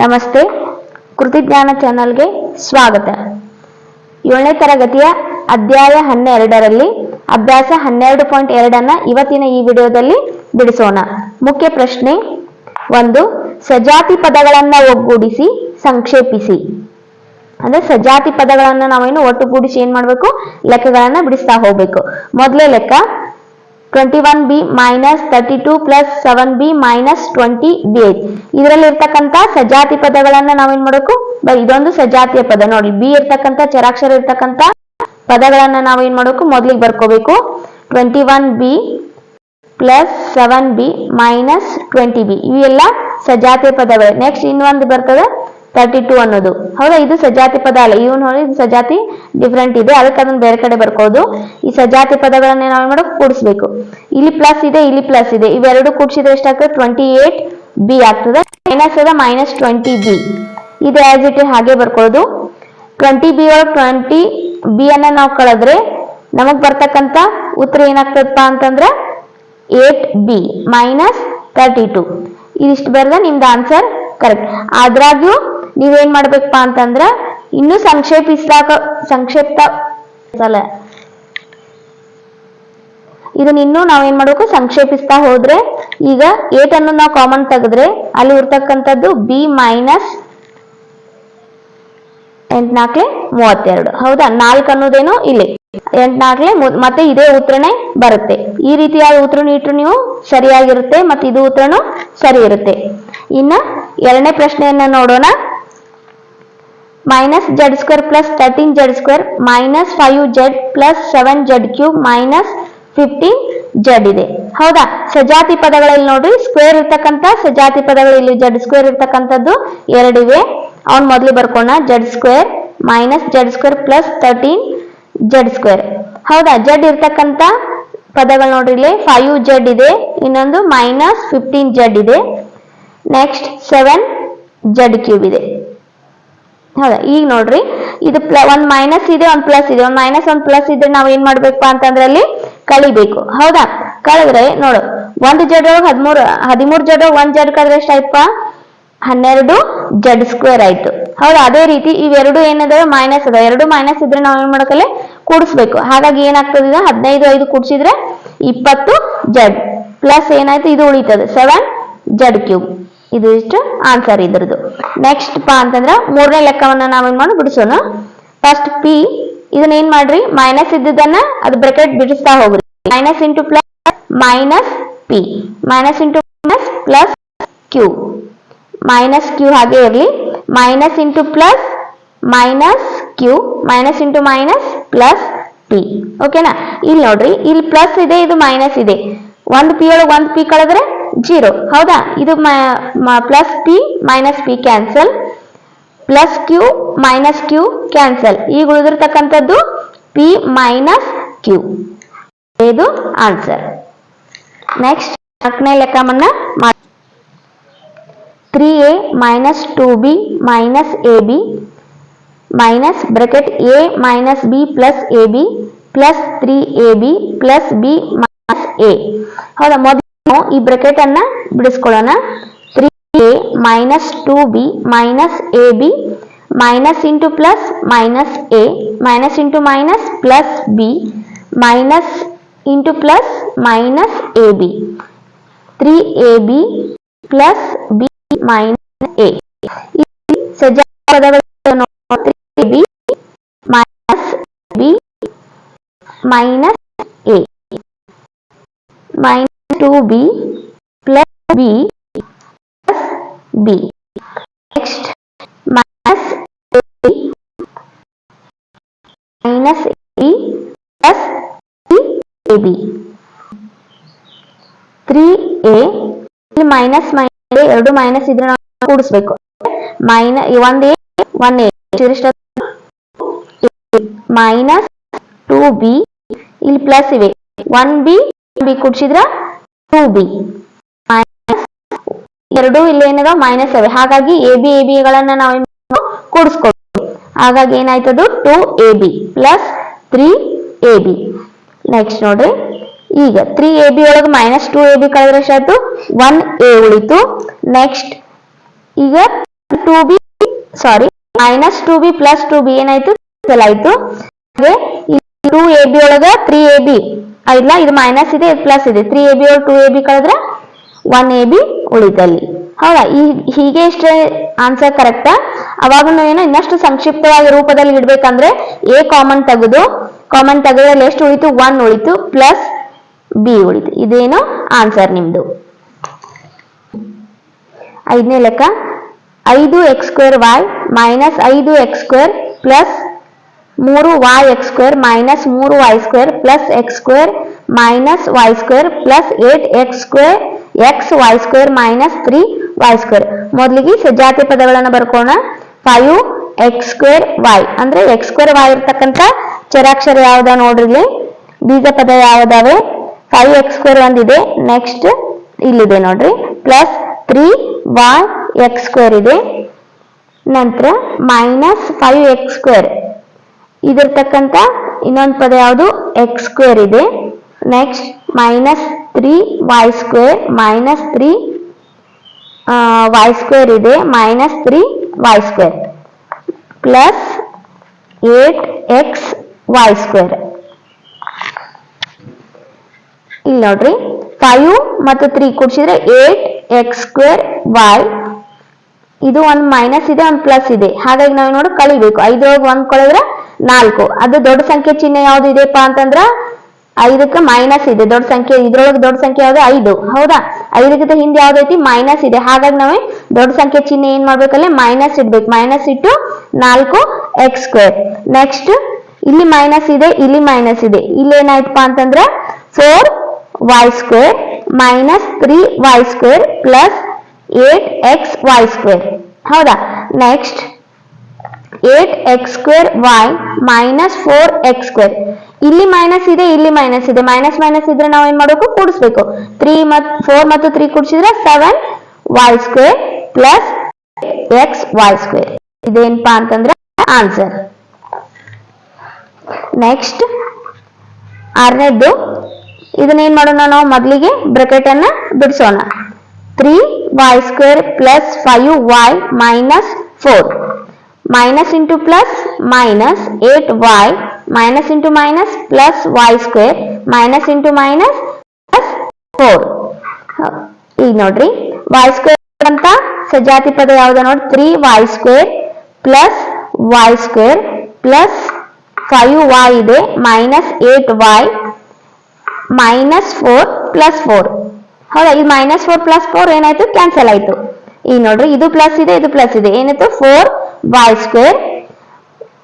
ನಮಸ್ತೆ. ಕೃತಿಜ್ಞಾನ ಚಾನಲ್ಗೆ ಸ್ವಾಗತ. ಏಳನೇ ತರಗತಿಯ ಅಧ್ಯಾಯ ಹನ್ನೆರಡರಲ್ಲಿ ಅಭ್ಯಾಸ ಹನ್ನೆರಡು ಪಾಯಿಂಟ್ ಎರಡನ್ನ ಇವತ್ತಿನ ಈ ವಿಡಿಯೋದಲ್ಲಿ ಬಿಡಿಸೋಣ. ಮುಖ್ಯ ಪ್ರಶ್ನೆ, ಒಂದು, ಸಜಾತಿ ಪದಗಳನ್ನ ಒಗ್ಗೂಡಿಸಿ ಸಂಕ್ಷೇಪಿಸಿ. ಅಂದ್ರೆ ಸಜಾತಿ ಪದಗಳನ್ನ ನಾವೇನು ಒಟ್ಟುಗೂಡಿಸಿ ಏನ್ ಮಾಡ್ಬೇಕು? ಲೆಕ್ಕಗಳನ್ನ ಬಿಡಿಸ್ತಾ ಹೋಗ್ಬೇಕು. ಮೊದಲೇ ಲೆಕ್ಕ twenty one B minus thirty two plus seven B minus twenty B eight ಇದರಲ್ಲಿ ಇರ್ತಕ್ಕಂತ ಸಜಾತಿ ಪದಗಳನ್ನ ನಾವೇನ್ ಮಾಡಬೇಕು? ಇದೊಂದು ಸಜಾತಿಯ ಪದ. ನೋಡಿ ಬಿ ಇರ್ತಕ್ಕಂತ ಚರಾಕ್ಷರ ಇರ್ತಕ್ಕಂತ ಪದಗಳನ್ನ ನಾವೇನ್ ಮಾಡಬೇಕು? ಮೊದಲಿಗೆ ಬರ್ಕೋಬೇಕು. Twenty one B plus seven B minus twenty B ಇವೆಲ್ಲ ಸಜಾತಿಯ ಪದಗಳು. ನೆಕ್ಸ್ಟ್ ಇನ್ನೊಂದು ಬರ್ತದೆ. ತರ್ಟಿ ಟು ಅನ್ನೋದು. ಹೌದಾ? ಇದು ಸಜಾತಿ ಪದ ಅಲ್ಲ. ಇವ್ ನೋಡಿ ಇದು ಸಜಾತಿ ಡಿಫ್ರೆಂಟ್ ಇದೆ. ಅದಕ್ಕೆ ಅದನ್ನ ಬೇರೆ ಕಡೆ ಬರ್ಕೋದು. ಈ ಸಜಾತಿ ಪದಗಳನ್ನ ನಾವು ಮಾಡೋಕೆ ಕೂಡಿಸ್ಬೇಕು. ಇಲ್ಲಿ ಪ್ಲಸ್ ಇದೆ, ಇಲ್ಲಿ ಪ್ಲಸ್ ಇದೆ. ಇವೆರಡು ಕೂಡಿಸಿದ್ರೆ ಎಷ್ಟಾಗ್ತದೆ? ಟ್ವೆಂಟಿ ಏಟ್ ಬಿ ಆಗ್ತದೆ. ಮೈನಸ್ ಅದ ಮೈನಸ್ ಟ್ವೆಂಟಿ ಬಿ ಇದು ಆಸ್ ಇಟ್ ಹಾಗೆ ಬರ್ಕೊಳ್ಳೋದು ಟ್ವೆಂಟಿ ಬಿ ಒಳಗೆ ಟ್ವೆಂಟಿ ಬಿ ಅನ್ನ ನಾವು ಕಳೆದ್ರೆ ನಮಗ್ ಬರ್ತಕ್ಕಂತ ಉತ್ತರ ಏನಾಗ್ತದಪ್ಪ ಅಂತಂದ್ರೆ eight B minus thirty two ಇದಿಷ್ಟು ಬರೆದ ನಿಮ್ದು ಆನ್ಸರ್ ಕರೆಕ್ಟ್ ಅದ್ರಾಗ್ಯೂ ನೀವೇನ್ ಮಾಡ್ಬೇಕಪ್ಪ ಅಂತಂದ್ರ ಇನ್ನು ಸಂಕ್ಷೇಪಿಸಿದಾಗ ಸಂಕ್ಷಿಪ್ತ ಸಲ. ಇದನ್ನ ಇನ್ನೂ ನಾವೇನ್ ಮಾಡ್ಬೇಕು? ಸಂಕ್ಷೇಪಿಸ್ತಾ ಹೋದ್ರೆ ಈಗ ಏಟ್ ಅನ್ನು ನಾವು ಕಾಮನ್ ತೆಗೆದ್ರೆ ಅಲ್ಲಿ ಇರ್ತಕ್ಕಂಥದ್ದು ಬಿ ಮೈನಸ್ ಎಂಟ್ನಾಕ್ಲೆ ಮೂವತ್ತೆರಡು. ಹೌದಾ? ನಾಲ್ಕು ಅನ್ನೋದೇನು? ಇಲ್ಲಿ. ಎಂಟ್ನಾಕ್ಲೆ ಮತ್ತೆ ಇದೇ ಉತ್ತರನೇ ಬರುತ್ತೆ. ಈ ರೀತಿಯಾದ ಉತ್ತರ ಇಟ್ಟರು ನೀವು ಸರಿಯಾಗಿರುತ್ತೆ, ಮತ್ತೆ ಇದು ಉತ್ತರನು ಸರಿ ಇರುತ್ತೆ. ಇನ್ನ ಎರಡನೇ ಪ್ರಶ್ನೆಯನ್ನ ನೋಡೋಣ. Minus Z square plus thirteen Z square minus five Z plus seven Z cube minus fifteen Z ಇದೆ. ಹೌದಾ? ಸಜಾತಿ ಪದಗಳಲ್ಲಿ ನೋಡ್ರಿ ಸ್ಕ್ವೇರ್ ಇರ್ತಕ್ಕಂತ ಸಜಾತಿ ಪದಗಳು ಇಲ್ಲಿ ಜೆಡ್ ಸ್ಕ್ವೇರ್ ಇರ್ತಕ್ಕಂಥದ್ದು ಎರಡಿವೆ ಅವ್ನ್ ಮೊದಲು ಬರ್ಕೋಣ Z square minus Z square plus thirteen Z square ಹೌದಾ? ಜೆಡ್ ಇರ್ತಕ್ಕಂಥ ಪದಗಳು ನೋಡ್ರಿ ಇಲ್ಲಿ ಫೈವ್ ಜೆಡ್ ಇದೆ, ಇನ್ನೊಂದು ಮೈನಸ್ ಫಿಫ್ಟೀನ್ ಜೆಡ್ ಇದೆ. ನೆಕ್ಸ್ಟ್ ಸೆವೆನ್ ಜೆಡ್ ಕ್ಯೂಬ್ ಇದೆ. ಹೌದಾ, ಈಗ ನೋಡ್ರಿ. ಇದು ಪ್ಲ, ಒಂದ್ ಮೈನಸ್ ಇದೆ, ಒಂದ್ ಪ್ಲಸ್ ಇದೆ. ಒಂದ್ ಮೈನಸ್ ಒಂದ್ ಪ್ಲಸ್ ಇದ್ರೆ ನಾವ್ ಏನ್ ಮಾಡ್ಬೇಕು ಅಂತಂದ್ರೆ ಅಲ್ಲಿ ಕಳಿಬೇಕು. ಹೌದಾ? ಕಳೆದ್ರೆ ನೋಡು, ಒಂದ್ ಜಡ್ ಒಳಗ್ ಹದಿಮೂರು ಹದಿಮೂರು ಜಡ್ ಒಂದ್ ಜಡ್ ಕಳೆದ್ರೆ ಎಷ್ಟಾಯ್ತಪ್ಪ? ಹನ್ನೆರಡು ಜಡ್ ಸ್ಕ್ವೇರ್ ಆಯ್ತು. ಹೌದಾ, ಅದೇ ರೀತಿ ಇವೆರಡು ಏನದಾವೆ? ಮೈನಸ್ ಅದ ಎರಡು ಮೈನಸ್ ಇದ್ರೆ ನಾವ್ ಏನ್ ಮಾಡಕಲ್ಲಿ ಕೂಡಿಸ್ಬೇಕು. ಹಾಗಾಗಿ ಏನಾಗ್ತದ ಹದಿನೈದು, ಐದು ಕೂಡಿಸಿದ್ರೆ ಇಪ್ಪತ್ತು ಜಡ್ ಪ್ಲಸ್ ಏನಾಯ್ತು? ಇದು ಉಳಿತದೆ. ಸೆವೆನ್ ಜಡ್ ಕ್ಯೂಬ್ ಇದು ಇಷ್ಟು ಆನ್ಸರ್ ಇದ್ರದ್ದು. ನೆಕ್ಸ್ಟ್ ಪಾ ಅಂತಂದ್ರ ಮೂರನೇ ಲೆಕ್ಕವನ್ನ ನಾವೇನ್ ಮಾಡಿ ಬಿಡಿಸೋಣ. ಫಸ್ಟ್ ಪಿ ಇದನ್ನ ಏನ್ ಮಾಡ್ರಿ? ಮೈನಸ್ ಇದ್ದದನ್ನ ಅದು ಬ್ರೆಕೆಟ್ ಬಿಡಿಸ್ತಾ ಹೋಗ್ರಿ. Minus into plus minus P minus into minus plus Q minus Q ಹಾಗೆ ಇರಲಿ. Minus into plus minus Q minus into minus plus P ಓಕೆನಾ ಇಲ್ಲಿ ನೋಡ್ರಿ, ಇಲ್ಲಿ ಪ್ಲಸ್ ಇದೆ, ಇದು ಮೈನಸ್ ಇದೆ. ಒಂದು ಪಿ ಒಳಗೆ ಒಂದು ಪಿ ಕಳೆದ್ರೆ ಜೀರೋ. ಹೌದಾ? ಇದು plus P minus P cancel plus Q minus Q cancel ಈಗ ಉಳಿದಿರ್ತಕ್ಕಂಥದ್ದು ಪಿ ಮೈನಸ್ ಕ್ಯೂ ಇದು ಆನ್ಸರ್ ನೆಕ್ಸ್ಟ್ ನಾಲ್ಕನೇ ಲೆಕ್ಕವನ್ನ three A minus two B minus A B minus bracket A minus B plus A B plus three A B plus B minus A ಹೌದಾ? ಮೊದಲು ಈ bracket ಅನ್ನ ಬಿಡಿಸ್ಕೊಳ್ಳೋಣ. Three A minus two B minus A B minus into plus minus A minus into minus plus B minus into plus minus A B three A B plus B minus A ಸಜ್ಜಾ minus B minus A minus two B plus B plus B next minus minus A plus B three A ಇಲ್ಲಿ minus minus ಎರಡು minus ಇದ್ರೆ ನಾವು ಕೂಡಿಸ್ಬೇಕು. ಮೈನ ಒಂದ್ A one A minus two B ಇಲ್ಲಿ plus ಇವೆ. One B B ಕೂಡಿಸಿದ್ರ ಟೂ ಬಿ ಎರಡು ಇಲ್ಲಿ ಏನಿದೆ? ಮೈನಸ್ ಅವೆ ಹಾಗಾಗಿ ಎ ಬಿ ಎ ಬಿಗಳನ್ನ ನಾವು ಕೂಡಿಸ್ಕೊಳ್ತೀವಿ ಹಾಗಾಗಿ ಏನಾಯ್ತದ two A B plus three A B next ನೋಡ್ರಿ. ಈಗ ತ್ರೀ ಎ ಬಿ ಒಳಗೆ ಮೈನಸ್ ಟೂ ಎ ಬಿ ಕಳೆದ್ರೆ ಶಾಯ್ತು ಒನ್ ಎ ಉಳಿತು. ನೆಕ್ಸ್ಟ್ ಈಗ two B sorry minus two B plus two B ಏನಾಯ್ತು? ಟೂ ಎ ಬಿ ಒಳಗ ತ್ರೀ ಎ ಬಿ ಇಲ್ಲ, ಇದು ಮೈನಸ್ ಇದೆ, ಇದು ಪ್ಲಸ್ ಇದೆ. ತ್ರೀ ಎ ಬಿ ಅವ್ರು ಟೂ ಎ ಬಿ ಕಳೆದ್ರೆ ಒನ್ ಎ ಬಿ ಉಳಿತಲ್ಲಿ ಹೌದಾ? ಈ, ಹೀಗೆ ಇಷ್ಟೇ ಆನ್ಸರ್ ಕರೆಕ್ಟಾ ಅವಾಗ ಏನು, ಇನ್ನಷ್ಟು ಸಂಕ್ಷಿಪ್ತವಾಗಿ ರೂಪದಲ್ಲಿ ಇಡ್ಬೇಕಂದ್ರೆ ಎ ಕಾಮನ್ ತೆಗೆದು ಕಾಮನ್ ತೆಗೆದ್ರಲ್ಲಿ ಎಷ್ಟು ಉಳಿತು? ಒನ್ ಉಳಿತು ಪ್ಲಸ್ ಬಿ ಉಳಿತು. ಇದೇನು ಆನ್ಸರ್ ನಿಮ್ದು. ಐದನೇ ಲೆಕ್ಕ. ಐದು ಎಕ್ಸ್ ಸ್ಕ್ವೇರ್ ವೈ ಮೈನಸ್ ಐದು ಎಕ್ಸ್ ಸ್ಕ್ವೇರ್ ಪ್ಲಸ್ ಮೂರು ವೈ ಎಕ್ಸ್ ಸ್ಕ್ವೇರ್ ಮೈನಸ್ ಮೂರು y square plus x square minus y square plus eight x square x y square minus three y square ಮೊದಲಿಗೆ ಸಜಾತಿ ಪದಗಳನ್ನು ಬರ್ಕೋಣ. ಫೈವ್ ಎಕ್ಸ್ ಸ್ಕ್ವೇರ್ ವೈ ಅಂದ್ರೆ X square Y ಇರ್ತಕ್ಕಂಥ ಚರಾಕ್ಷರ ಯಾವ್ದ ನೋಡ್ರಿ ಬೀಜ ಪದ ಯಾವ್ದಾವೆ? ಫೈವ್ ಎಕ್ಸ್ ಸ್ಕ್ವೇರ್ ಒಂದಿದೆ. ನೆಕ್ಸ್ಟ್ ಇಲ್ಲಿದೆ ನೋಡ್ರಿ. Plus three y x square ಇದೆ. ನಂತರ ಮೈನಸ್ ಫೈವ್ ಎಕ್ಸ್ ಸ್ಕ್ವೇರ್ ಇದಿರ್ತಕ್ಕಂಥ ಇನ್ನೊಂದು ಪದ ಯಾವುದು? ಎಕ್ಸ್ ಸ್ಕ್ವೇರ್ ಇದೆ. Next minus three y square minus three y square ಇದೆ. Minus three y square plus eight x y square ಇಲ್ಲಿ ನೋಡ್ರಿ. ಫೈವ್ ಮತ್ತು ತ್ರೀ ಕೂಡಿಸಿದ್ರೆ ಏಟ್ ಎಕ್ಸ್ ಸ್ಕ್ವೇರ್ ವೈ ಇದು ಒಂದು ಮೈನಸ್ ಇದೆ, ಒಂದು ಪ್ಲಸ್ ಇದೆ. ಹಾಗಾಗಿ ನಾವು ನೋಡಿ ಕಳಿಬೇಕು. ಐದರೊಳಗೆ ಒಂದ್ ಕಳೆದ್ರೆ ನಾಲ್ಕು. ಅದು ದೊಡ್ಡ ಸಂಖ್ಯೆ ಚಿಹ್ನೆ ಯಾವ್ದು ಇದೆಯಪ್ಪ ಅಂತಂದ್ರ ಐದಕ್ಕೆ ಮೈನಸ್ ಇದೆ. ದೊಡ್ಡ ಸಂಖ್ಯೆ, ಇದ್ರೊಳಗೆ ದೊಡ್ಡ ಸಂಖ್ಯೆ ಯಾವ್ದು? ಐದು. ಹೌದಾ? ಐದಕ್ಕಿಂತ ಹಿಂದೆ ಯಾವ್ದೈತಿ ಮೈನಸ್ ಇದೆ. ಹಾಗಾಗಿ ನಾವೇ ದೊಡ್ಡ ಸಂಖ್ಯೆ ಚಿಹ್ನೆ ಏನ್ ಮಾಡ್ಬೇಕಲ್ಲ? ಮೈನಸ್ ಇಡ್ಬೇಕು. ಮೈನಸ್ ಇಟ್ಟು ನಾಲ್ಕು ಎಕ್ಸ್ ಸ್ಕ್ವೇರ್ ನೆಕ್ಸ್ಟ್ ಇಲ್ಲಿ ಮೈನಸ್ ಇದೆ, ಇಲ್ಲಿ ಮೈನಸ್ ಇದೆ. ಇಲ್ಲಿ ಏನಾಯ್ತಪ್ಪ ಅಂತಂದ್ರ four Y square minus three Y square plus eight X Y square ಹೌದಾ? Next eight X square Y minus four X square ಇಲ್ಲಿ ಮೈನಸ್ ಇದೆ, ಇಲ್ಲಿ ಮೈನಸ್ ಇದೆ. ಮೈನಸ್ ಮೈನಸ್ ಇದ್ರೆ ನಾವು ಏನ್ ಮಾಡಬೇಕು? ಕೂಡಿಸ್ಬೇಕು. ತ್ರೀ ಮತ್ ಫೋರ್ ಮತ್ತು three ಕೂಡಿಸಿದ್ರೆ seven Y square plus X Y square ಇದೇನಪ್ಪಾ ಅಂತಂದ್ರೆ ಆನ್ಸರ್ ನೆಕ್ಸ್ಟ್ ಆರನೇದ್ದು. ಇದನ್ನ ಏನ್ ಮಾಡೋಣ ನಾವು ಮೊದಲಿಗೆ? ಬ್ರಕೆಟ್ ಅನ್ನ ಬಿಡಿಸೋಣ. Three Y square plus five Y minus four minus into plus minus 8y minus into minus plus y square minus into minus plus 4 ಹ, ಈಗ ನೋಡ್ರಿ y square ಅಂತ ಸಜಾತಿ ಪದ ಯಾವ್ದು ನೋಡಿ three Y square plus Y square plus five Y ಇದೆ minus eight Y minus four plus four ಹೌದಾ ಇದು ಮೈನಸ್ ಫೋರ್ ಪ್ಲಸ್ ಫೋರ್ ಏನಾಯ್ತು? ಕ್ಯಾನ್ಸಲ್ ಆಯ್ತು. ಈಗ ನೋಡ್ರಿ ಇದು ಪ್ಲಸ್ ಇದೆ ಇದು ಪ್ಲಸ್ ಇದೆ. ಏನಾಯ್ತು ಫೋರ್ ವೈ ಸ್ಕ್ವೇರ್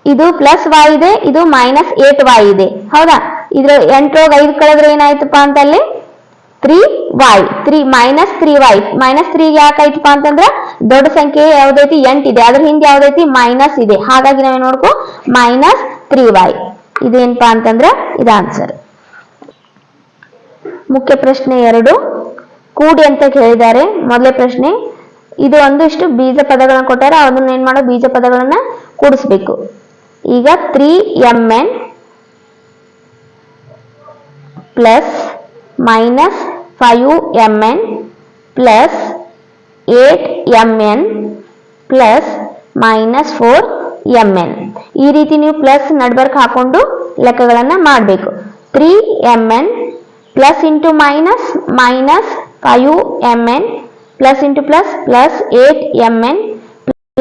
ಇದು ಪ್ಲಸ್ ವೈ ಇದೆ, ಇದು ಮೈನಸ್ ಏಟ್ ವೈ ಇದೆ. ಹೌದಾ? ಇದ್ರ ಎಂಟ್ರೋಗ ಐದು ಕಳೆದ್ರೆ ಏನಾಯ್ತಪ್ಪ ಅಂತ ಅಲ್ಲಿ three Y three minus three Y minus three ಯಾಕಾಯ್ತಪ್ಪ ಅಂತಂದ್ರೆ, ದೊಡ್ಡ ಸಂಖ್ಯೆ ಯಾವ್ದೈತಿ? ಇದೆ. ಅದ್ರ ಹಿಂದೆ ಯಾವ್ದೈತಿ? ಮೈನಸ್ ಇದೆ. ಹಾಗಾಗಿ ನಾವೇ ನೋಡ್ಕೊ ಮೈನಸ್ ತ್ರೀ ವೈ ಇದೇನಪ್ಪ ಅಂತಂದ್ರೆ, ಇದ ಆನ್ಸರ್ ಮುಖ್ಯ ಪ್ರಶ್ನೆ ಎರಡು. ಕೂಡಿ ಅಂತ ಕೇಳಿದ್ದಾರೆ. ಮೊದಲೇ ಪ್ರಶ್ನೆ ಇದು ಒಂದಿಷ್ಟು ಬೀಜ ಪದಗಳನ್ನ ಕೊಟ್ಟಾರೆ, ಅದನ್ನ ಏನ್ ಮಾಡೋ ಬೀಜ ಪದಗಳನ್ನ ಕೂಡಿಸ್ಬೇಕು. ಈಗ three M N plus minus five M N plus eight M N plus minus four M N ಈ ರೀತಿ ನೀವು ಪ್ಲಸ್ ನಡ್ಬರ್ಕ್ ಹಾಕೊಂಡು ಲೆಕ್ಕಗಳನ್ನು ಮಾಡಬೇಕು. Three M N plus into minus minus five M N plus into plus plus eight M N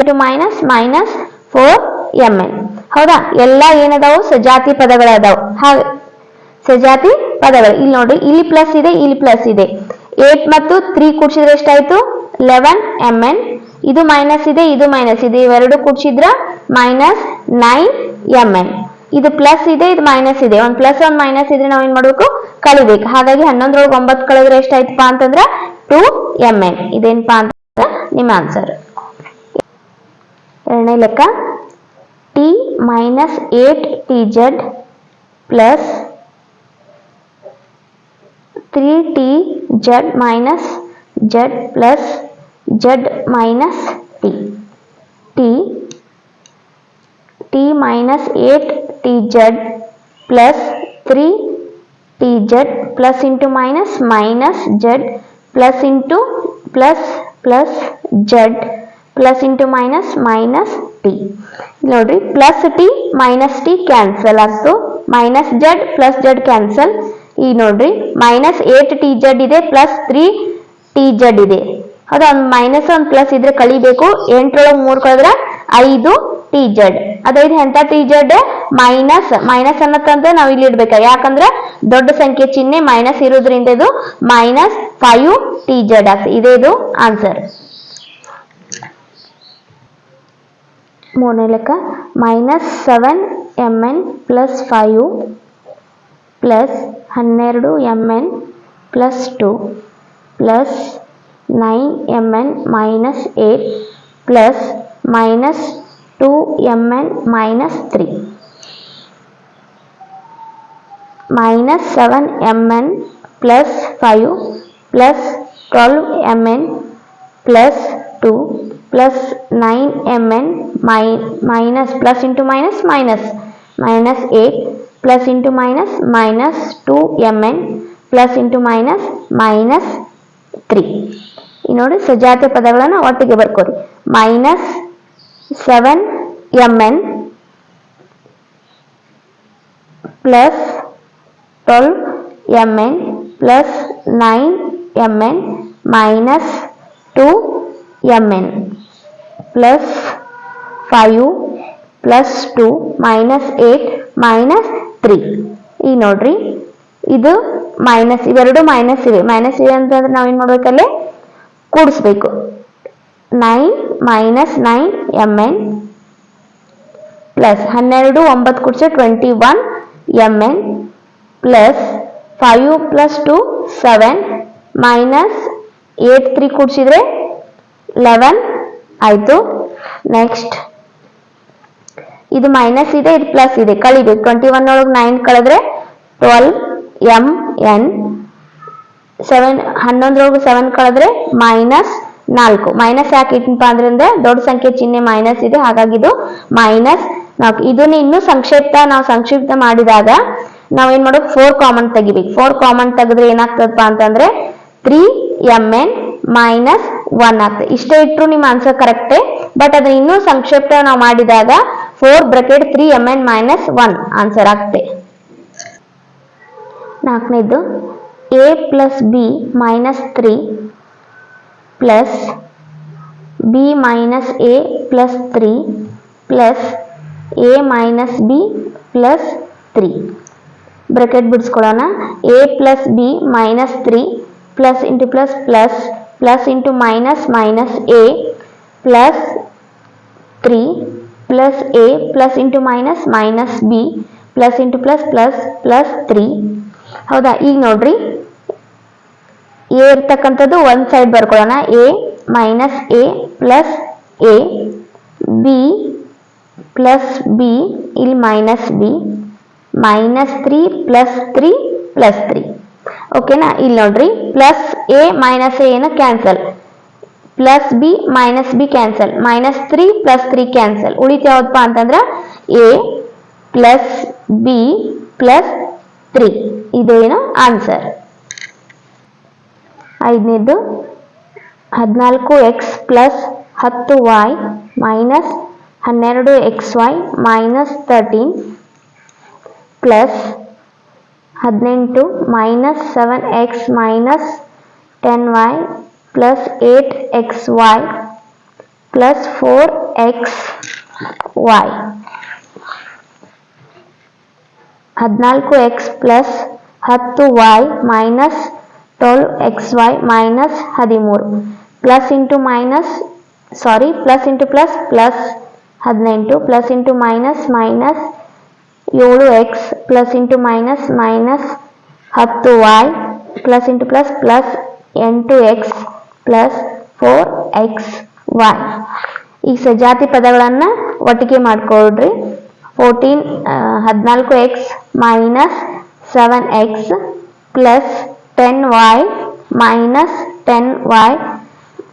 into minus minus four M N ಹೌದಾ? ಎಲ್ಲ ಏನದಾವು? ಸಜಾತಿ ಪದಗಳದಾವು. ಹಾಗೆ ಸಜಾತಿ ಪದಗಳು. ಇಲ್ಲಿ ನೋಡಿ ಇಲ್ಲಿ ಪ್ಲಸ್ ಇದೆ, ಇಲ್ಲಿ ಪ್ಲಸ್ ಇದೆ. ಏಟ್ ಮತ್ತು ತ್ರೀ ಕೂಡಿಸಿದ್ರೆ ಎಷ್ಟಾಯ್ತು? ಲೆವೆನ್ ಎಂ ಎನ್ ಇದು ಮೈನಸ್ ಇದೆ, ಇದು ಮೈನಸ್ ಇದೆ. ಇವೆರಡು ಕೂಡಿಸಿದ್ರ ಮೈನಸ್ ನೈನ್ ಎಂ ಎನ್ ಇದು ಪ್ಲಸ್ ಇದೆ, ಇದು ಮೈನಸ್ ಇದೆ. ಒಂದ್ ಪ್ಲಸ್ ಒಂದ್ ಮೈನಸ್ ಇದ್ರೆ ನಾವ್ ಏನ್ ಮಾಡ್ಬೇಕು? ಕಳಿಬೇಕು. ಹಾಗಾಗಿ ಹನ್ನೊಂದ್ರೊಳಗೆ ಒಂಬತ್ತು ಕಳೆದ್ರೆ ಎಷ್ಟಾಯ್ತಪ್ಪ ಅಂತಂದ್ರ ಟೂ ಎಂ ಎನ್ ಇದೇನಪ್ಪಾ ಅಂತಂದ್ರೆ ನಿಮ್ಮ ಆನ್ಸರ್ ಎರಡನೇ ಲೆಕ್ಕ T minus eight T Z plus three T Z minus Z plus Z minus T T T minus eight T Z plus three T Z plus into minus minus Z plus into plus plus Z plus into minus minus T ನೋಡ್ರಿ plus T minus T cancel ಆಗ್ತು minus Z plus Z cancel ಈ ನೋಡ್ರಿ minus eight T Z ಇದೆ plus three T Z ಇದೆ. ಹೌದಾ ಒಂದು minus ಒಂದು plus ಇದ್ರೆ ಕಳಿಬೇಕು. ಎಂಟರೊಳಗೆ ಮೂರು ಕಳೆದ್ರೆ ಐದು ಟಿ ಜೆಡ್ ಅದೈದು ಎಂತ ಟಿ ಜೆಡ್ ಮೈನಸ್ ಮೈನಸ್ ಅನ್ನತ್ತಂದ್ರೆ ನಾವು ಇಲ್ಲಿ ಇಡ್ಬೇಕ? ಯಾಕಂದ್ರೆ ದೊಡ್ಡ ಸಂಖ್ಯೆ ಚಿಹ್ನೆ ಮೈನಸ್ ಇರೋದ್ರಿಂದ ಇದು ಮೈನಸ್ ಫೈವ್ ಟಿ ಜಡ್ ಆಗ್ತದೆ ಇದೇ ಇದು ಆನ್ಸರ್ ಮೂರನೇ ಲೆಕ್ಕ. Minus seven M N plus five plus ಹನ್ನೆರಡು M N plus two plus nine M N minus eight plus minus two M N minus three minus seven M N plus five plus twelve M N plus two plus nine M N ಮೈ minus plus into minus minus minus eight plus into minus minus two M N plus into minus minus three ಈ ನೋಡಿ ಸಜಾತಿ ಪದಗಳನ್ನು ಒಟ್ಟಿಗೆ ಬರ್ಕೋರಿ minus seven M N plus twelve M N plus nine M N minus two M N plus five plus two minus eight minus three ಈಗ ನೋಡ್ರಿ ಇದು minus ಇವೆರಡು minus ಇವೆ ಮೈನಸ್ ಇವೆ ಅಂತಂದ್ರೆ ನಾವೇನ್ ಮಾಡ್ಬೇಕಲ್ಲಿ ಕೂಡಿಸ್ಬೇಕು nine minus nine M N plus ಹನ್ನೆರಡು ಒಂಬತ್ತು ಕೂಡಿಸಿ twenty one M N plus five plus two seven minus eight three ಕೂಡಿಸಿದ್ರೆ eleven ಆಯಿತು. ನೆಕ್ಸ್ಟ್ ಇದು ಮೈನಸ್ ಇದೆ, ಇದು ಪ್ಲಸ್ ಇದೆ. ಕಳಿಬೇಕು. ಟ್ವೆಂಟಿ ಒನ್ ಒಳಗೆ ನೈನ್ ಕಳೆದ್ರೆ ಟ್ವೆಲ್ ಎಂ ಎನ್ ಸೆವೆನ್ ಹನ್ನೊಂದರೊಳಗೆ ಸೆವೆನ್ ಕಳೆದ್ರೆ ಮೈನಸ್ ನಾಲ್ಕು. ಮೈನಸ್ ಯಾಕೆ ಇಟ್ಟಪ್ಪ ಅಂದ್ರೆ ದೊಡ್ಡ ಸಂಖ್ಯೆ ಚಿಹ್ನೆ ಮೈನಸ್ ಇದೆ. ಹಾಗಾಗಿ ಇದು ಮೈನಸ್ ನಾಲ್ಕು. ಇದನ್ನ ಇನ್ನೂ ಸಂಕ್ಷಿಪ್ತ, ನಾವು ಸಂಕ್ಷಿಪ್ತ ಮಾಡಿದಾಗ ನಾವೇನ್ ಮಾಡೋದು? ಫೋರ್ ಕಾಮನ್ ತೆಗಿಬೇಕು. ಫೋರ್ ಕಾಮನ್ ತೆಗೆದ್ರೆ ಏನಾಗ್ತದಪ್ಪ ಅಂತಂದ್ರೆ three M N minus one ಆಗ್ತದೆ. ಇಷ್ಟೇ ಇಟ್ಟರು ನಿಮ್ಮ ಆನ್ಸರ್ ಕರೆಕ್ಟೇ ಬಟ್ ಅದನ್ನ ಇನ್ನೂ ಸಂಕ್ಷಿಪ್ತ ನಾವು ಮಾಡಿದಾಗ four bracket three M N minus one answer ಆಗ್ತದೆ. ನಾಲ್ಕನೇದು A plus B minus three plus B minus A plus three plus A minus B plus three bracket ಬಿಡಿಸ್ಕೊಳ್ಳೋಣ A plus B minus three plus into plus plus plus into minus minus A plus three plus A plus into minus minus B plus into plus plus plus three ಹೌದಾ? ಈಗ ನೋಡ್ರಿ. A ಇರ್ತಕ್ಕಂಥದ್ದು ಒಂದು side ಬರ್ಕೊಳ್ಳೋಣ. A minus A plus A B plus B ಇಲ್ಲಿ minus B minus three plus three plus three ಓಕೆನಾ ಇಲ್ಲಿ ನೋಡ್ರಿ. Plus A minus A ಏನು cancel plus B minus B cancel minus three plus three cancel ಉಳಿತು ಯಾವ್ದಪ್ಪ ಅಂತಂದ್ರೆ A plus B plus three ಇದೇನು answer ಐದನೇದು? ಹದಿನಾಲ್ಕು ಎಕ್ಸ್ ಪ್ಲಸ್ ಹತ್ತು ವೈ ಮೈನಸ್ ಹನ್ನೆರಡು X Y minus thirteen plus ಹದಿನೆಂಟು minus seven X minus ten Y plus eight X Y plus four x y ಹದಿನಾಲ್ಕು ಎಕ್ಸ್ ಪ್ಲಸ್ ಹತ್ತು y minus twelve x y minus ಹದಿಮೂರು. Plus into minus sorry plus into plus plus ಹದಿನೆಂಟು. Plus into minus minus ಏಳು x plus into minus minus ಹತ್ತು y plus into plus plus ಎಂಟು x plus four x y ಈ ಸಜಾತಿ ಪದಗಳನ್ನು ಒಟ್ಟಿಗೆ ಮಾಡಿಕೊಡ್ರಿ ಫೋರ್ಟೀನ್ ಹದಿನಾಲ್ಕು x minus seven x plus ten y minus ten y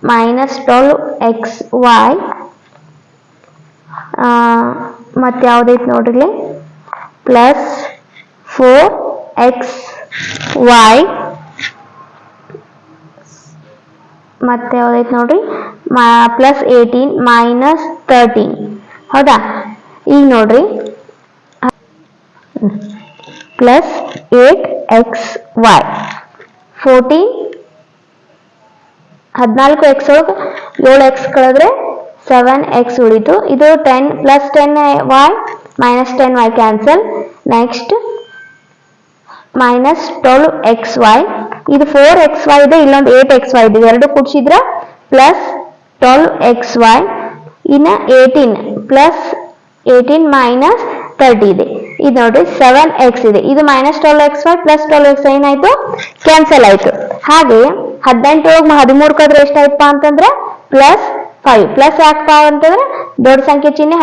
minus twelve x y ಮತ್ತು ಯಾವುದೈತೆ ನೋಡ್ರಿ ಪ್ಲಸ್ ಫೋರ್ ಎಕ್ಸ್ ವೈ ಮತ್ತೆ ಯಾವ್ದೈತೆ ನೋಡ್ರಿ? ಪ್ಲಸ್ ಏಯ್ಟೀನ್ ಮೈನಸ್ ತರ್ಟೀನ್ ಹೌದಾ? ಈಗ ನೋಡ್ರಿ. Plus eight x y fourteen ಹದಿನಾಲ್ಕು ಎಕ್ಸ್ ಒಳಗೆ, ಏಳು ಎಕ್ಸ್ ಕಳೆದ್ರೆ ಸೆವೆನ್ ಎಕ್ಸ್ ಉಳಿತು. ಇದು ten plus ten y minus ten y cancel next minus twelve x y ಇದು ಫೋರ್ ಎಕ್ಸ್ ವೈ ಇದೆ, ಇಲ್ಲೊಂದು ಏಟ್ ಎಕ್ಸ್ ವೈ ಇದೆ. ಎರಡು ಕೂಡಿಸಿದ್ರ ಪ್ಲಸ್ ಟ್ವೆಲ್ ಎಕ್ಸ್ ವೈ ಇನ್ನು eighteen plus eighteen minus thirty ಇದೆ. ಇದು ನೋಡ್ರಿ ಸೆವೆನ್ ಎಕ್ಸ್ ಇದೆ. ಇದು minus twelve x y plus twelve x ಏನಾಯ್ತು ಕ್ಯಾನ್ಸಲ್ ಆಯ್ತು. ಹಾಗೆ ಹದಿನೆಂಟೊಳಗೆ ಹದಿಮೂರು ಕದ್ರೆ ಎಷ್ಟಾಯ್ತಪ್ಪ ಅಂತಂದ್ರೆ ಪ್ಲಸ್ ಫೈವ್ ಪ್ಲಸ್ ಯಾಕಪ್ಪ ಅಂತಂದ್ರೆ ದೊಡ್ಡ ಸಂಖ್ಯೆ ಚಿಹ್ನೆ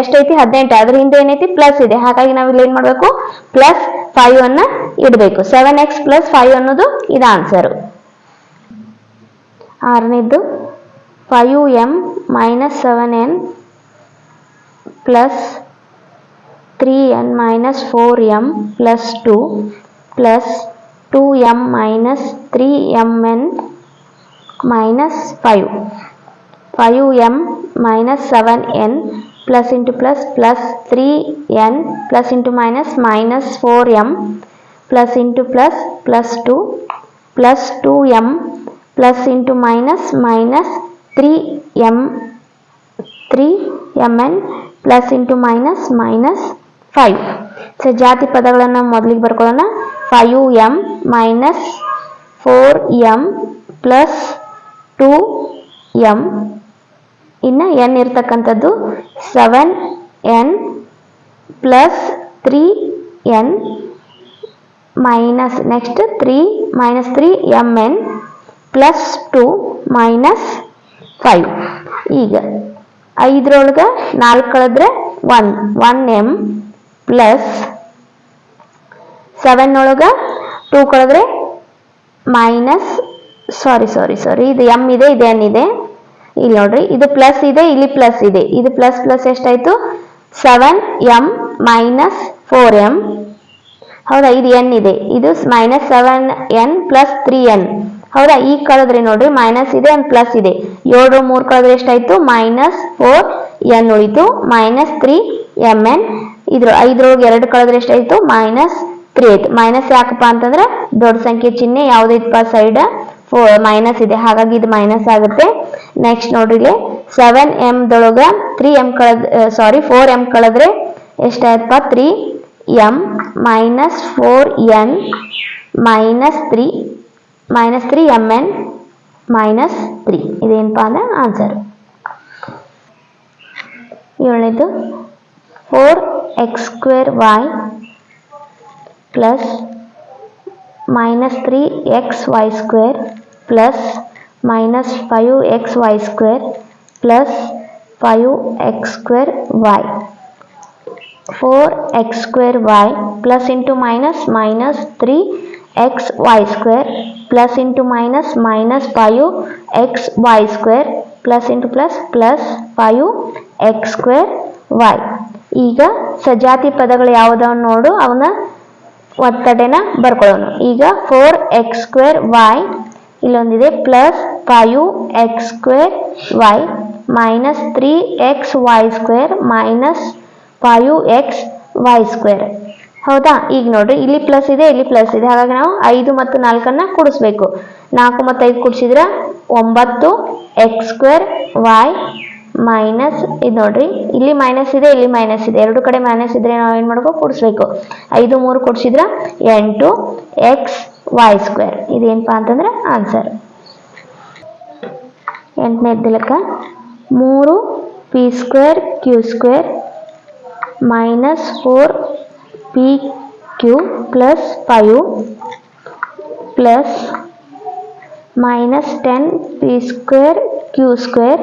ಎಷ್ಟೈತಿ? ಹದಿನೆಂಟು. ಅದ್ರ ಹಿಂದೆ ಏನೈತಿ? ಪ್ಲಸ್ ಇದೆ. ಹಾಗಾಗಿ ನಾವು ಇಲ್ಲಿ ಏನ್ ಮಾಡ್ಬೇಕು? ಪ್ಲಸ್ ಫೈವ್ ಅನ್ನ ಇಡಬೇಕು. ಸೆವೆನ್ ಎಕ್ಸ್ ಪ್ಲಸ್ ಫೈವ್ ಅನ್ನೋದು ಇದು ಆನ್ಸರ್ ಆರನೇದು five m minus seven n plus 3n minus 4m plus 2 plus 2m minus 3mn minus 5 5m minus 7n plus into plus plus 3n plus into minus minus 4m plus into plus plus 2 plus 2m plus into minus minus 3m 3mn plus into minus minus five so ಜಾತಿ ಪದಗಳನ್ನು ಮೊದಲಿಗೆ ಬರ್ಕೊಳ್ಳೋಣ. Five m minus four m plus two m ಇನ್ನು N ಇರ್ತಕ್ಕಂಥದ್ದು seven n plus three n minus next three minus three m n plus two minus five ಈಗ ಐದರೊಳಗೆ ನಾಲ್ಕು ಕಳೆದ್ರೆ one one m plus seven ಒಳಗೆ ಟೂ ಕಳೆದ್ರೆ minus sorry sorry sorry ಇದು m ಇದೆ, ಇದು ಎನ್ ಇದೆ. ಇಲ್ಲಿ ನೋಡ್ರಿ, ಇದು ಪ್ಲಸ್ ಇದೆ, ಇಲ್ಲಿ ಪ್ಲಸ್ ಇದೆ. ಇದು ಪ್ಲಸ್ ಪ್ಲಸ್ ಎಷ್ಟಾಯ್ತು? Seven m minus four m ಹೌದಾ, ಇದು ಎನ್ ಇದೆ. ಇದು minus seven n plus three n ಹೌದಾ, ಈಗ ಕಳೆದ್ರಿ ನೋಡ್ರಿ ಮೈನಸ್ ಇದೆ ಅಂಡ್ ಪ್ಲಸ್ ಇದೆ. ಏಳು, ಮೂರು ಕಳೆದ್ರೆ ಎಷ್ಟಾಯ್ತು? ಮೈನಸ್ ಫೋರ್ ಎನ್ ಉಳಿತು. ಮೈನಸ್ ತ್ರೀ ಎಂ ಎನ್ ಇದ್ರ ಐದ್ರೊಳಗೆ ಎರಡು ಕಳೆದ್ರೆ ಎಷ್ಟಾಯ್ತು? ಮೈನಸ್ ತ್ರೀ ಆಯ್ತು. ಮೈನಸ್ ಯಾಕಪ್ಪ ಅಂತಂದ್ರೆ ದೊಡ್ಡ ಸಂಖ್ಯೆ ಚಿಹ್ನೆ ಯಾವ್ದೈತಪ್ಪ ಸೈಡ್ ಮೈನಸ್ ಇದೆ. ಹಾಗಾಗಿ ಇದು ಮೈನಸ್ ಆಗುತ್ತೆ. ನೆಕ್ಸ್ಟ್ ನೋಡ್ರಿ ಇಲ್ಲಿ. ಸೆವೆನ್ ಎಂ ದೊಳಗ ತ್ರೀ ಎಂ ಕಳೆದ್ ಸಾರಿ ಫೋರ್ ಎಂ ಕಳೆದ್ರೆ ಎಷ್ಟಾಯ್ತಪ್ಪ? Three m minus four n minus three minus three m n minus three ಇದೇನಪ್ಪ ಅಂದ್ರೆ answer ಏಳನೇದು? Four x square y plus minus 3xy square plus minus 5xy square plus 5x square y. 4x square y plus into minus minus 3xy square plus into minus minus 5xy square plus into plus plus 5x square y. ಈಗ ಸಜಾತಿ ಪದಗಳು ಯಾವುದವ ನೋಡು ಅವನ್ನ ಒತ್ತಡೆನ ಬರ್ಕೊಳ್ಳೋಣ ಈಗ four X square Y ಇಲ್ಲೊಂದಿದೆ plus five x square y minus three x y square minus five x y square ಹೌದಾ? ಈಗ ನೋಡ್ರಿ, ಇಲ್ಲಿ ಪ್ಲಸ್ ಇದೆ, ಇಲ್ಲಿ ಪ್ಲಸ್ ಇದೆ. ಹಾಗಾಗಿ ನಾವು ಐದು ಮತ್ತು ನಾಲ್ಕನ್ನ ಕೂಡಿಸ್ಬೇಕು. ನಾಲ್ಕು ಮತ್ತು ಐದು ಕೂಡಿಸಿದ್ರೆ ಒಂಬತ್ತು ಎಕ್ಸ್ ಸ್ಕ್ವೇರ್ ವೈ ಮೈನಸ್ ಇದು ನೋಡ್ರಿ. ಇಲ್ಲಿ ಮೈನಸ್ ಇದೆ, ಇಲ್ಲಿ ಮೈನಸ್ ಇದೆ. ಎರಡು ಕಡೆ ಮೈನಸ್ ಇದ್ರೆ ನಾವು ಏನು ಮಾಡ್ಕೋ ಕೂಡಿಸ್ಬೇಕು. ಐದು, ಮೂರು ಕೊಡ್ಸಿದ್ರ ಎಂಟು ಎಕ್ಸ್ ವೈ ಸ್ಕ್ವೇರ್. ಇದೇನಪ್ಪ ಅಂತಂದ್ರೆ ಆನ್ಸರ್. ಎಂಟನೇ ಲೆಕ್ಕ. ಮೂರು p square q square minus four p q plus five plus minus ten p square q square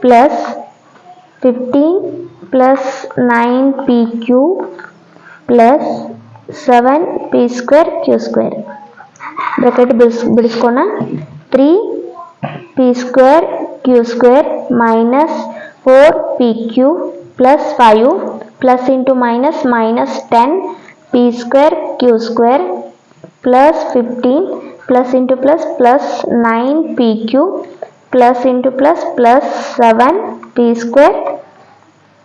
plus fifteen plus nine p q plus seven p square q square bracket ಬಿಡಿಸ್ ಬಿಡಿಸ್ಕೋಣ three p square q square minus four p q plus five plus into minus minus ten p square q square plus fifteen plus into plus plus nine p q plus into plus plus seven p square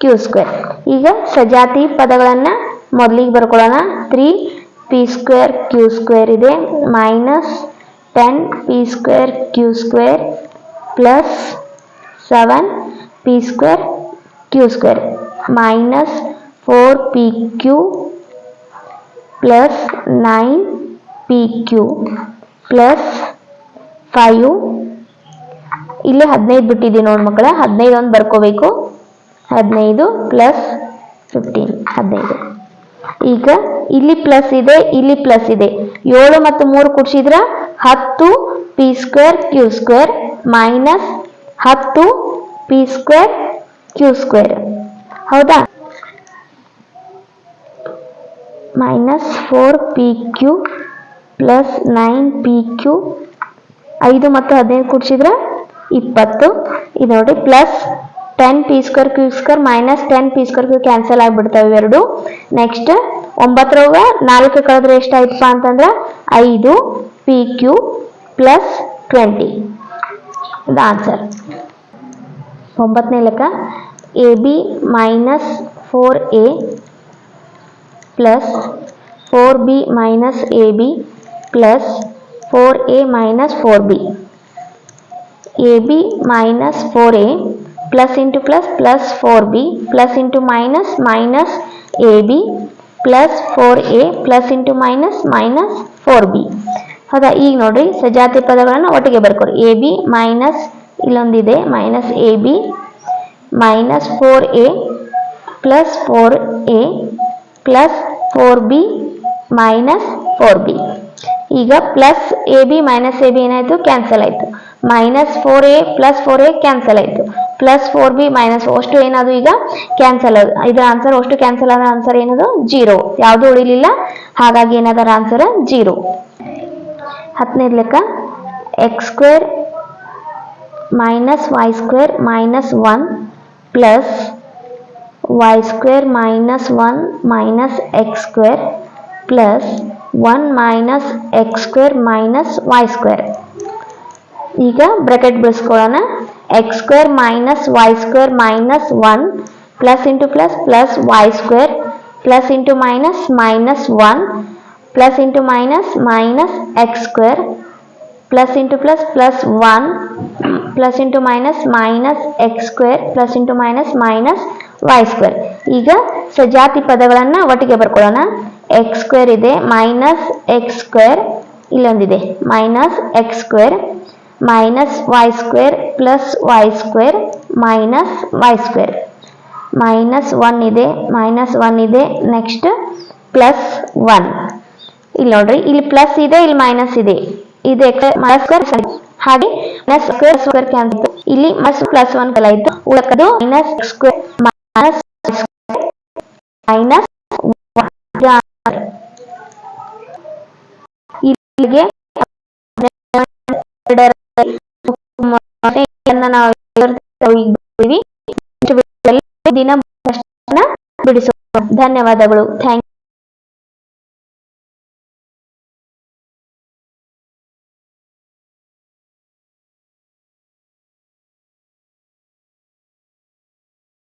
q square ಈಗ ಸಜಾತಿ ಪದಗಳನ್ನು ಮೊದಲಿಗೆ ಬರ್ಕೊಳ್ಳೋಣ. Three p square q square ಇದೆ. Minus ten p square q square plus seven p square q square minus four p q plus nine p q plus five ಇಲ್ಲಿ ಹದಿನೈದು ಬಿಟ್ಟಿದ್ದೀನಿ ನೋಡಿ ಮಕ್ಕಳ. ಹದಿನೈದು ಒಂದು ಬರ್ಕೋಬೇಕು. ಹದಿನೈದು ಪ್ಲಸ್ ಫಿಫ್ಟೀನ್ ಹದಿನೈದು. ಈಗ ಇಲ್ಲಿ ಪ್ಲಸ್ ಇದೆ, ಇಲ್ಲಿ ಪ್ಲಸ್ ಇದೆ. ಏಳು ಮತ್ತು ಮೂರು ಕೂಡಿಸಿದ್ರ ಹತ್ತು p square q square minus ಹತ್ತು ಪಿ ಸ್ಕ್ವೇರ್ ಕ್ಯೂ ಸ್ಕ್ವೇರ್ ಹೌದಾ? Minus four p q plus nine p q ಐದು ಮತ್ತು ಹದಿನೈದು ಕೂಡಿಸಿದ್ರೆ ಇಪ್ಪತ್ತು. ಇದು ನೋಡಿ plus ten p square q square minus ten p square q cancel ಆಗಿಬಿಡ್ತಾವೆ ಇವೆರಡು. ನೆಕ್ಸ್ಟ್ ಒಂಬತ್ತರೊಳಗ ನಾಲ್ಕು ಕಳೆದ್ರೆ ಎಷ್ಟಾಯ್ತಪ್ಪ ಅಂತಂದ್ರೆ ಐದು p q plus twenty answer ಒಂಬತ್ತನೇ ಲೆಕ್ಕ. A b minus four a plus four b minus a b plus four a minus four b a b minus four a plus into plus plus four b plus into minus minus a b plus four a plus into minus minus four b ಹೌದಾ? ಈಗ ನೋಡ್ರಿ, ಸಜಾತಿ ಪದಗಳನ್ನು ಒಟ್ಟಿಗೆ ಬರ್ಕೊಡಿ a B minus ಇಲ್ಲೊಂದಿದೆ minus a b minus four a plus four a plus four b minus four b ಈಗ plus a b minus a b ಏನಾಯಿತು? Cancel ಆಯ್ತು. Minus four a plus four a cancel ಆಯಿತು. Plus four B minus ಅಷ್ಟು ಏನದು ಈಗ cancel ಇದರ answer ಅಷ್ಟು cancel ಆದ ಆನ್ಸರ್ ಏನದು? ಜೀರೋ ಯಾವುದು ಉಳಿಲಿಲ್ಲ? ಹಾಗಾಗಿ ಏನದರ ಆನ್ಸರ್ ಜೀರೋ ಹತ್ತನೇದು ಲೆಕ್ಕ. X square minus y square minus one plus y square minus one minus x square plus one minus x square minus y square ಈಗ bracket ಬಿಡಿಸ್ಕೊಳ್ಳೋಣ x square minus y square minus one plus into plus plus y square plus into minus minus one plus into minus minus x square plus into plus plus one plus into minus minus x square plus into minus minus y square ಈಗ ಸಜಾತಿ ಪದಗಳನ್ನು ಒಟ್ಟಿಗೆ ಬರ್ಕೊಳ್ಳೋಣ. X square ಇದೆ minus X square ಇಲ್ಲೊಂದಿದೆ minus x square minus y square plus y square minus y square minus one ಇದೆ minus one ಇದೆ next plus one ಇಲ್ಲಿ ನೋಡ್ರಿ, ಇಲ್ಲಿ ಪ್ಲಸ್ ಇದೆ, ಇಲ್ಲಿ ಮೈನಸ್ ಇದೆ. ಇದು ಮೈನಸ್ ಸ್ಕ್ವೇರ್ ಹಾಗೆ ಮೈನಸ್ ಸ್ಕ್ವೇರ್ ಸ್ಕ್ವೇರ್ ಕ್ಯಾನ್ಸಲ್ ಇಲ್ಲಿ ಮೈನಸ್ ಪ್ಲಸ್ ಒನ್ ಕಲ ಇತ್ತು ಉಳಕದು ಮೈನಸ್ ಸ್ಕ್ವೇರ್ ಮೈನಸ್ ಮೈನಸ್ ಇಲ್ಲಿಗೆ ಇದನ್ನ ನಾವು ದಿನ ಬಿಡಿಸೋಣ ಧನ್ಯವಾದಗಳು. ಥ್ಯಾಂಕ್